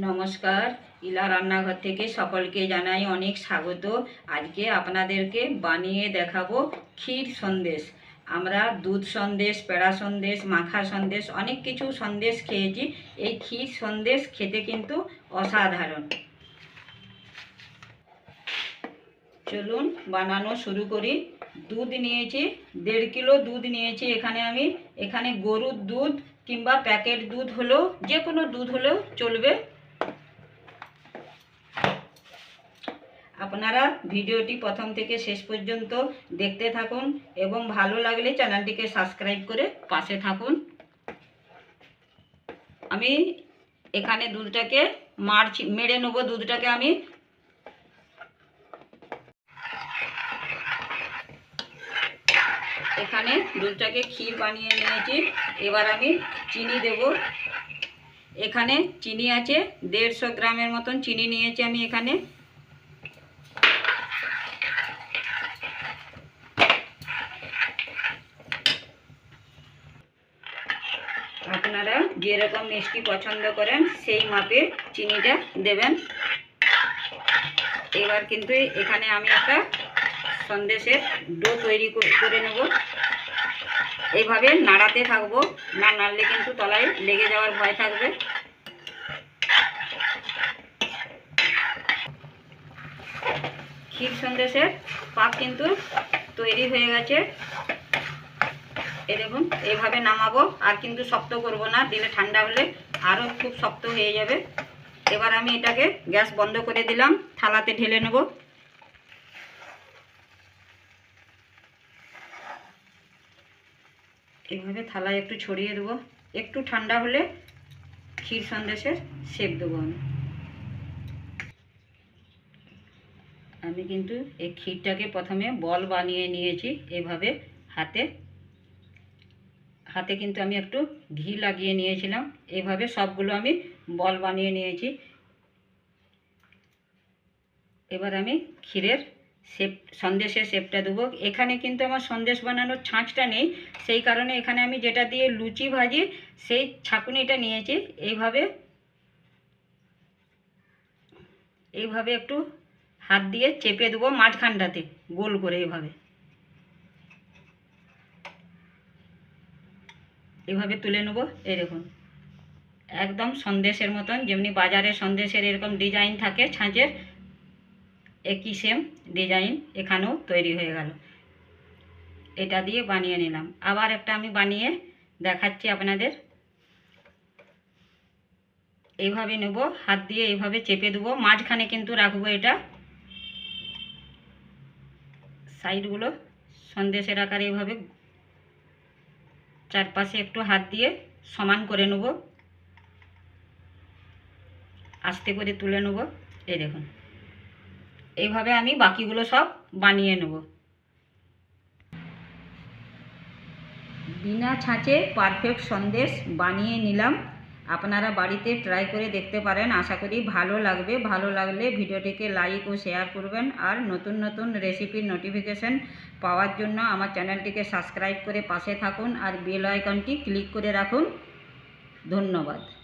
নমস্কার। ইলা রান্নাঘর থেকে সকলকে জানাই অনেক স্বাগত। আজকে আপনাদেরকে বানিয়ে দেখাবো ক্ষীর সন্দেশ। আমরা দুধ সন্দেশ, পেড়া সন্দেশ, মাখা সন্দেশ, অনেক কিছু সন্দেশ খেয়েছি। এই ক্ষীর সন্দেশ খেতে কিন্তু অসাধারণ। চলুন, বানানো শুরু করি। দুধ নিয়েছি, দেড় কিলো দুধ নিয়েছি এখানে আমি। এখানে গরুর দুধ কিংবা প্যাকেট দুধ হলেও যে কোনো দুধ হলেও চলবে। আপনারা ভিডিওটি প্রথম থেকে শেষ পর্যন্ত দেখতে থাকুন এবং ভালো লাগলে চ্যানেলটিকে সাবস্ক্রাইব করে পাশে থাকুন। আমি এখানে দুধটাকে মারছি, মেরে নেব দুধটাকে আমি। এখানে দুধটাকে ক্ষীর বানিয়ে নিয়েছি, এবার আমি চিনি দেব। এখানে চিনি আছে, দেড়শো গ্রামের মতন চিনি নিয়েছি আমি এখানে আপনারা যেরকম মিষ্টি পছন্দ করেন, সেই মাপে চিনিটা দেবেন। এবার কিন্তু এখানে আমি একটা সন্দেশের ডো তৈরি করে নেব। এইভাবে নাড়াতে থাকব, না নাড়লে কিন্তু তলায় লেগে যাওয়ার ভয় থাকবে। ক্ষীর সন্দেশের পাক কিন্তু তৈরি হয়ে গেছে। এই দেখুন, এইভাবে নামাবো, আর কিন্তু শক্ত করব না, দিলে ঠান্ডা হলে আরও খুব শক্ত হয়ে যাবে। এবার আমি এটাকে গ্যাস বন্ধ করে দিলাম, থালাতে ঢেলে নেব। এইভাবে থালায় একটু ছড়িয়ে দেবো। একটু ঠান্ডা হলে ক্ষীর সন্দেশের শেপ দেবো আমি। আমি কিন্তু এই ক্ষীরটাকে প্রথমে বল বানিয়ে নিয়েছি, এভাবে হাতে হাতে কিন্তু আমি একটু ঘি লাগিয়ে নিয়েছিলাম। এইভাবে সবগুলো আমি বল বানিয়ে নিয়েছি। এবার আমি ক্ষীরের শেপ, সন্দেশের শেপটা দেবো। এখানে কিন্তু আমার সন্দেশ বানানোর ছাঁচটা নেই। সেই কারণে এখানে আমি যেটা দিয়ে লুচি ভাজি, সেই ছাঁকুনিটা নিয়েছি। এইভাবে এইভাবে একটু হাত দিয়ে চেপে দেবো মাঝখানটাতে, গোল করে এইভাবে এভাবে তুলে নেব দেখুন। একদম সন্দেশের মতন, যেমনি বাজারে সন্দেশের এরকম ডিজাইন থাকে, ছাঁচের, একই সেম ডিজাইন এখানেও তৈরি হয়ে গেল। এটা দিয়ে বানিয়ে নিলাম। আবার একটা আমি বানিয়ে দেখাচ্ছি আপনাদের। এইভাবে নেব, হাত দিয়ে এইভাবে চেপে দেবো। মাঝখানে কিন্তু রাখব এটা। সাইডগুলো সন্দেশের আকারে এইভাবে চারপাশে একটু হাত দিয়ে সমান করে নেব। আস্তে করে তুলে নেব। এই দেখুন। এইভাবে আমি বাকিগুলো সব বানিয়ে নেব। বিনা ছাঁচে পারফেক্ট সন্দেশ বানিয়ে নিলাম। আপনারা বাড়িতে ট্রাই করে দেখতে পারেন। আশা করি ভালো লাগবে। ভালো লাগলে ভিডিওটিকে লাইক ও শেয়ার করবেন। আর নতুন নতুন রেসিপির নোটিফিকেশান পাওয়ার জন্য আমার চ্যানেলটিকে সাবস্ক্রাইব করে পাশে থাকুন। আর বেল আইকনটি ক্লিক করে রাখুন। ধন্যবাদ।